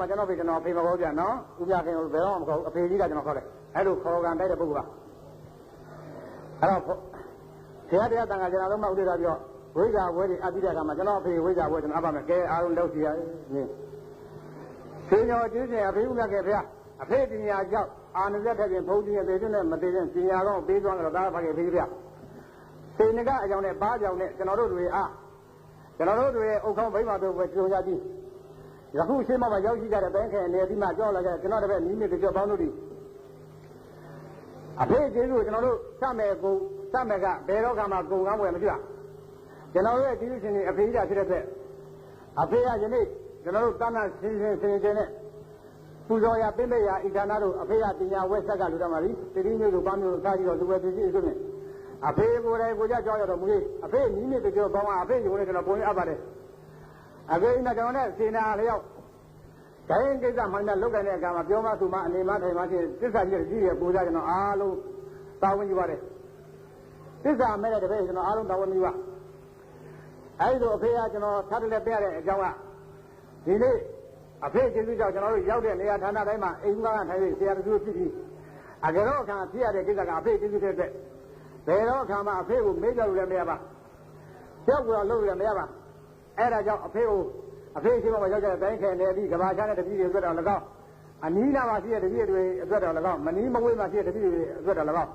မှာကျွန်တော်ဖေကျွန်တော်ဖေမခေါ်ပြန်နော်ဦးမြခင်ကိုဘယ်တော့မှမခေါ်ဘူးအဖေကြီးကကျွန်တော်ခေါ်တယ်အဲ့လိုခေါ်ကန်တိုက်တဲ့ပုဂ္ဂိုလ်ကအဲ့တော့ဘုရားတရားတန်ခါကျွန်တော်တို့မှဥဒိတာပြောဝိဇ္ဇာဝဲဒီအတိတဲ့အခါမှာကျွန်တော်အဖေဝိဇ္ဇာဝဲကျွန်တော်အပ်ပါမယ်ကဲအားလုံးလောက်စီရနေရှင်ကျော်ကျေးဇူးအဖေဦးမြခင်ဖေအဖေပညာကြောင့်အာနုရထက်ပြင်ဘုန်းကြီးရဲ့သေခြင်းနဲ့မသေးခြင်းပညာကောင်းပေးသွားတော့ဒါဖခင်ဖေဖေစေနကအကြောင်းနဲ့ဘာကြောင့်နဲ့ကျွန်တော်တို့တွေအားကျွန်တော်တို့တွေအုတ်ခေါင်းဗိမာန်တို့ပဲကြုံရကြည့် ယခုရှင်းမမှာရောက်ရှိကြတဲ့တိုင်းခဲအနေဒီမှာကြောက်လာကြကျွန်တော်တပည့်နီးနေကြောက်ပေါင်းတို့ဒီအဖေကျေးဇူးကျွန်တော်တို့စမယ်ကိုစမယ်ကဘယ်တော့မှကုံကမ်းဝယ်မကြွကျွန်တော်တို့ရဲ့ဒီလိုရှင်နေအဖေကြီးဖြစ်တဲ့အတွက်အဖေကယနေ့ကျွန်တော်တို့တဏ္ဍဆင်းဆင်းဆင်းခြင်းနဲ့ပူဇော်ရပြိမိတ်ရဣဒာနာတို့အဖေကပညာဝဲဆက်ကလူတော်မှာပြီတတိမျိုးတို့ပါမျိုးစားပြီးတော့သူပဲသူကြီးအစုနဲ့အဖေကိုယ်တိုင်ကိုကြကြောက်ရတော့မူကြီးအဖေနီးနေကြောပေါင်းကအဖေယုံနဲ့ကျွန်တော်ပုံရအပ်ပါတယ် အဖေအင်းကျွန်တော်နဲ့စေနာလျောက်ဒိုင်းကိစ္စမှန်တဲ့လုတ်တဲ့အခါမှာပြောမှသူမှအနေမထိုင်မှချင်းသစ္စာကြီးကြီးရဲ့ပူဇော်ကျွန်တော်အားလုံးတာဝန်ယူပါတယ်သစ္စာမဲ့တဲ့တပည့်ကျွန်တော်အားလုံးတာဝန်ယူပါအဲဒီလိုအဖေကကျွန်တော်ထားတယ်ပြရတဲ့အကြောင်းကဒီနေ့အဖေကျေးဇူးကြောင့်ကျွန်တော်တို့ရောက်တဲ့နေရာဌာနတိုင်းမှာအိမ်ကထိုင်ပြီးဆရာတို့ဖြစ်ပြီးအကြတော့အခါဖြစ်ရတဲ့ကိစ္စကအဖေကျေးဇူးတဲ့အတွက်ဘယ်တော့အခါမှအဖေကိုမေးကြလို့လည်းမရပါကြောက်ကြလို့လည်းမရပါ အဲ့ဒါကြောင့်အဖေကိုအဖေရှိမှမရောက်ကြတဲ့တိုင်းခဲနေပြီးကဘာချားတဲ့တပည့်တွေအတွက်တော့၎င်းအနီးနားမှာရှိတဲ့တပည့်တွေအတွက်တော့၎င်းမနီးမဝေးမှာရှိတဲ့တပည့်တွေအတွက်တော့၎င်း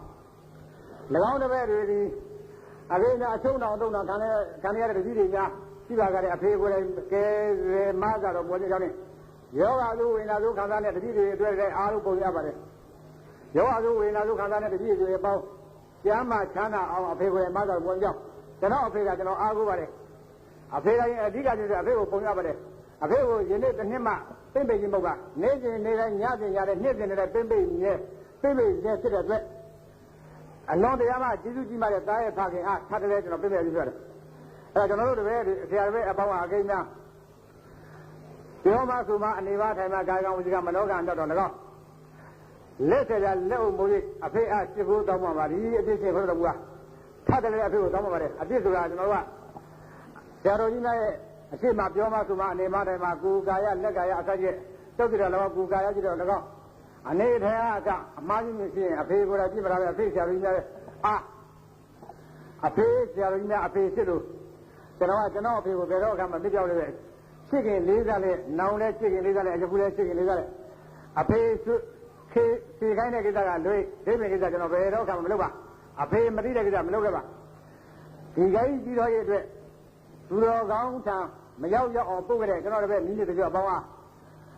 ၎င်းတစ်ပည့်တွေဒီအဖေနဲ့အချုံတော်တုံတော်ခံရခံရတဲ့တပည့်တွေများရှိပါကြတဲ့အဖေကိုယ်တိုင်ကဲရဲမကတော့မောကြောင်းနဲ့ယောဂသုဝိညာသုခံစားတဲ့တပည့်တွေအတွက်လည်းအားလုံးပုံရပါတယ်ယောဂသုဝိညာသုခံစားတဲ့တပည့်တွေပေါင်းကျမ်းမာချမ်းသာအောင်အဖေကိုယ်မကတော့ပုံကြောင်းကျွန်တော်အဖေကကျွန်တော်အားကိုးပါတယ် အဖေတိုင်းအဓိကကျတဲ့အဖေကိုပုံရပါတယ်အဖေကိုယနေ့တစ်နှစ်မှပြိမ့်ပိတ်ခြင်းမဟုတ်ကနေကျင်နေတိုင်းညကျင်ရတဲ့နှစ်ကျင်နေတဲ့ပြိမ့်ပိတ်မြဲပြိမ့်ပိတ်မြဲဖြစ်တဲ့အတွက်အလွန်တရားမှကျေးဇူးကြီးမှတဲ့တားရဲ့ဖခင်အားထပ်တယ်ကျွန်တော်ပြည့်ပြည့်ပြီးပြောတယ်အဲကျွန်တော်တို့တပည့်ဆရာတပည့်အပေါင်းအကိန်းများပြောမှဆိုမှအနေပါထိုင်မှကာယကံဝစီကမနောကံတော့တော့၎င်းလက်ဆက်ရလက်အုပ်မိုး၍အဖေအားရှိဖို့တောင်းပါပါဒီအပြစ်ရှင်ခေါ်တော်မူတာထပ်တယ်အဖေကိုတောင်းပါပါတယ်အပြစ်ဆိုတာကျွန်တော်တို့က ဆရာတော်ကြီးများရဲ့အရှိမပြောမှဆိုမှအနေမတိုင်မှာကိုယ်ကာယလက်ကာယအစကျက်တုတ်ကြတယ်တော့ကိုယ်ကာယကြည့်တော့၎င်းအနေထိုင်အကအမှားကြီးမရှိရင်အဖေကိုယ်တိုင်ကြည့်မလာပဲအဖေဆရာတော်ကြီးများရဲ့အာအဖေဆရာတော်ကြီးများအဖေဖြစ်လို့ကျွန်တော်ကကျွန်တော်အဖေကိုဘယ်တော့မှမပြပြောက်လို့ပဲချစ်ခင်လေးစားလဲနောင်လဲချစ်ခင်လေးစားလဲအခုလဲချစ်ခင်လေးစားလဲအဖေခေစီခိုင်းတဲ့ကိစ္စကလွေဒိဗ္ဗေကိစ္စကျွန်တော်ဘယ်တော့မှမလုပ်ပါအဖေမသိတဲ့ကိစ္စမလုပ်ခဲ့ပါဒီခိုင်းကြီးတော်ရဲ့အတွက် သူတော်ကောင်းထံမရောက်ရောက်အောင်ပုတ်ကြတဲ့ကျွန်တော်တပည့်မိနေတကြောအပေါင်းအား